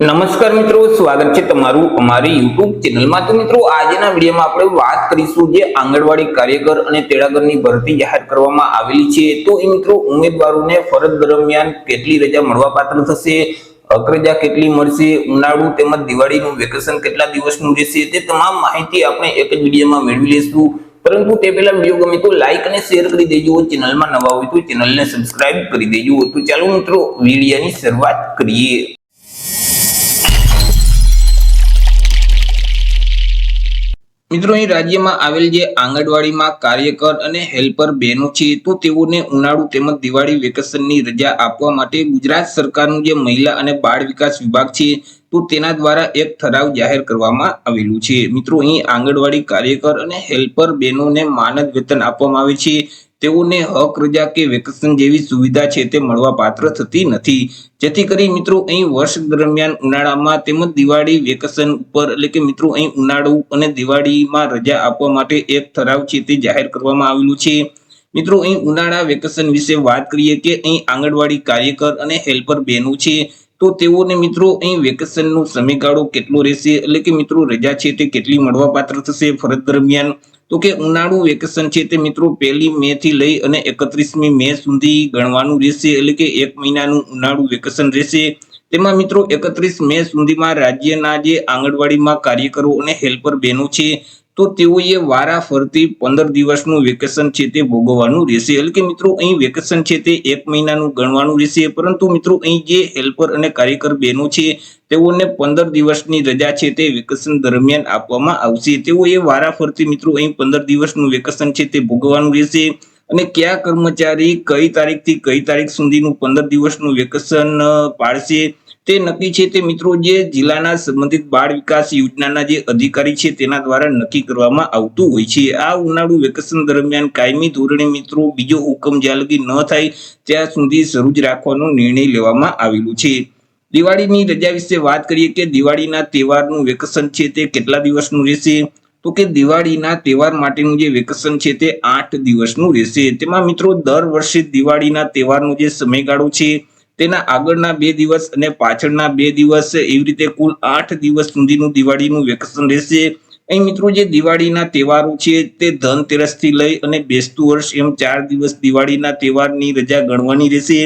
નમસ્કાર મિત્રો, સ્વાગત છે તમારું અમારી યુટ્યુબ ચેનલમાં. તો મિત્રો, આજના વિડીયોમાં આપણે વાત કરીશું જે આંગણવાડી કાર્યકર અને તેડાગરની ભરતી જાહેર કરવામાં આવેલી છે. તો એ મિત્રો, ઉમેદવારોને ફરજ દરમિયાન કેટલી રજા મળવાપાત્ર થશે, અગ્રજા કેટલી મળશે, ઉનાળુ તેમજ દિવાળીનું વેકેશન કેટલા દિવસનું રહેશે, તે તમામ માહિતી આપણે એક જ વિડીયોમાં મેળવી લઈશું. પરંતુ તે પહેલા વીડિયો ગમે તો લાઈક અને શેર કરી દેજો, ચેનલમાં નવા હોય તો ચેનલને સબસ્ક્રાઇબ કરી દેજો. તો ચાલો મિત્રો, વિડીયોની શરૂઆત કરીએ. મિત્રો, અહીં રાજ્યમાં આવેલ જે આંગણવાડીમાં કાર્યકર અને હેલ્પર બહેનો છે, તો તેઓને ઉનાળુ તેમજ દિવાળી વેકેશનની રજા આપવા માટે ગુજરાત સરકારનું જે મહિલા અને બાળ વિકાસ વિભાગ છે, તો તેના દ્વારા એક ઠરાવ જાહેર કરવામાં આવેલું છે. મિત્રો, અહીં આંગણવાડી કાર્યકર અને હેલ્પર બહેનોને માનદ વેતન આપવામાં આવે છે. તેઓને હક, રજા કે વેકેશન જેવી સુવિધા છે તે મળવા પાત્ર થતી નથી. જેથી કરી મિત્રો અહીં વર્ષ દરમિયાન ઉનાળામાં તેમજ દિવાળી, વેકેશન ઉપર એટલે કે મિત્રો અહીં ઉનાળુ અને દિવાળીમાં રજા આપવા માટે એક ઠરાવ છે તે જાહેર કરવામાં આવેલું છે. મિત્રો અહીં ઉનાળા, વેકેશન વિશે વાત કરીએ કે અહીં આંગણવાડી કાર્યકર અને હેલ્પર બહેનો છે. તો તેઓને મિત્રો અહીં વેકેશનનો સમયગાળો કેટલો રહેશે? એટલે કે મિત્રો રજા છે તે કેટલી મળવા પાત્ર થશે? ફરજ દરમિયાન તો કે ઉનાળુ વેકેશન છે તે મિત્રો પહેલી મે થી લઈ અને એકત્રીસમી મે સુધી ગણવાનું રહેશે, એટલે કે એક મહિનાનું ઉનાળુ વેકેશન રહેશે. તેમાં મિત્રો એકત્રીસ મે સુધીમાં રાજ્યના જે આંગણવાડીમાં કાર્યકરો અને હેલ્પર બહેનો છે તો તેઓએ વારા ફરતી પંદર દિવસનું વેકેશન છે તે ભોગવવાનું રહેશે. એટલે કે મિત્રો, અહીં વેકેશન છે તે એક મહિનાનું ગણવાનું રહેશે. પરંતુ મિત્રો, અહીં જે હેલ્પર અને કાર્યકર બહેનો છે, તેઓને પંદર દિવસની રજા છે તે વેકેશન દરમિયાન આપવામાં આવશે. તેઓએ વારા ફરતી મિત્રો, અહીં પંદર દિવસનું વેકેશન છે તે ભોગવવાનું રહેશે. અને કયા કર્મચારી કઈ તારીખથી કઈ તારીખ સુધીનું પંદર દિવસનું વેકેશન પાડશે? તે નક્કી છે તે મિત્રો જે જિલ્લાના સંબંધિત બાળ વિકાસ યોજનાના જે અધિકારી છે તેના દ્વારા નક્કી કરવામાં આવતું હોય છે. આ ઉનાળુ વેકેશન દરમિયાન કાયમી ધોરણે મિત્રો બીજો હુકમ જ્યાં લગી ન થાય ત્યાં સુધી શરૂ જ રાખવાનો નિર્ણય લેવામાં આવેલું છે. દિવાળીની રજા વિશે વાત કરીએ કે દિવાળીના તહેવારનું વેકેશન છે તે કેટલા દિવસનું રહેશે? તો કે દિવાળીના તહેવાર માટેનું જે વેકેશન છે તે આઠ દિવસનું રહેશે. તેમાં મિત્રો દર વર્ષે દિવાળીના તહેવારનો જે સમયગાળો છે તેના આગળના બે દિવસ અને પાછળના બે દિવસ એવી રીતે કુલ આઠ દિવસ સુધીનું દિવાળીનું વેકેશન રહેશે. અહીં મિત્રો જે દિવાળીના તહેવારો છે તે ધનતેરસથી લઈ અને બેસતું વર્ષ એમ ચાર દિવસ દિવાળીના તહેવારની રજા ગણવાની રહેશે.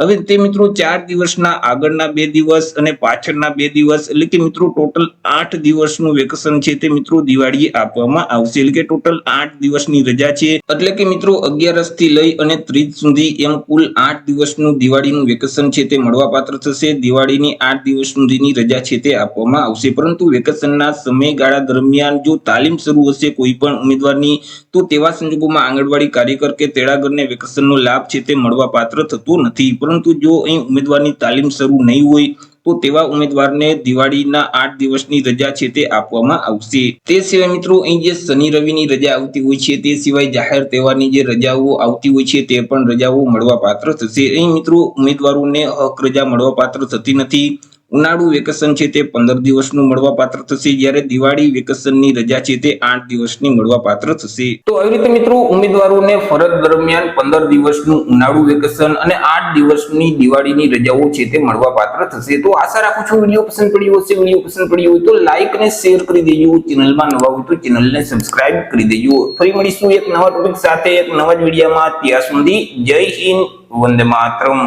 હવે તે મિત્રો ચાર દિવસના આગળના બે દિવસ અને પાછળના બે દિવસ એટલે કે મિત્રો ટોટલ આઠ દિવસનું વેકેશન છે તે મિત્રો દિવાળીએ આપવામાં આવશે. એટલે કે ટોટલ આઠ દિવસની રજા છે. એટલે કે મિત્રો અગિયારસથી લઈ અને ત્રીજ સુધી એમ કુલ આઠ દિવસનું દિવાળીનું વેકેશન છે તે મળવાપાત્ર થશે. દિવાળીની આઠ દિવસ સુધીની રજા છે તે આપવામાં આવશે. પરંતુ વેકેશનના સમયગાળા દરમિયાન જો તાલીમ શરૂ હશે કોઈ પણ ઉમેદવારની, તો તેવા સંજોગોમાં આંગણવાડી કાર્યકર કે તેડાગરને વેકેશનનો લાભ છે તે મળવાપાત્ર થતો નથી. પરંતુ જો અહીં ઉમેદવારની તાલીમ શરૂ નહીં હોય, તો તેવા ઉમેદવારને દિવાળીના આઠ દિવસની રજા છે તે આપવામાં આવશે. તે સિવાય મિત્રો, અહીં જે શનિ રવિની રજા આવતી હોય છે, તે સિવાય જાહેર તહેવારની જે રજાઓ આવતી હોય છે, તે પણ રજાઓ મળવાપાત્ર થશે. અહીં મિત્રો, ઉમેદવારોને હક રજા મળવાપાત્ર થતી નથી. ઉનાળુ વેકેશન છે તે પંદર દિવસનું મળવાપાત્ર થશે. જ્યારે દિવાળી વેકેશનની રજા છે તે આઠ દિવસની મળવાપાત્ર થશે. તો આવી રીતે મિત્રો ઉમેદવારોને ફરજ દરમિયાન પંદર દિવસનું ઉનાળુ વેકેશન અને આઠ દિવસની દિવાળીની રજાઓ છે તે મળવાપાત્ર થશે. તો આશા રાખું છું વીડિયો પસંદ પડ્યો હશે. વીડિયો પસંદ પડ્યો હોય તો લાઈક અને શેર કરી દેજો. ચેનલમાં નવા હોય તો ચેનલને સબસ્ક્રાઇબ કરી દેજો. ફરી મળીશું એક નવા ટોપિક સાથે, એક નવા જ વિડીયોમાં. ત્યાં સુધી જય હિન્દ, વંદે માતરમ.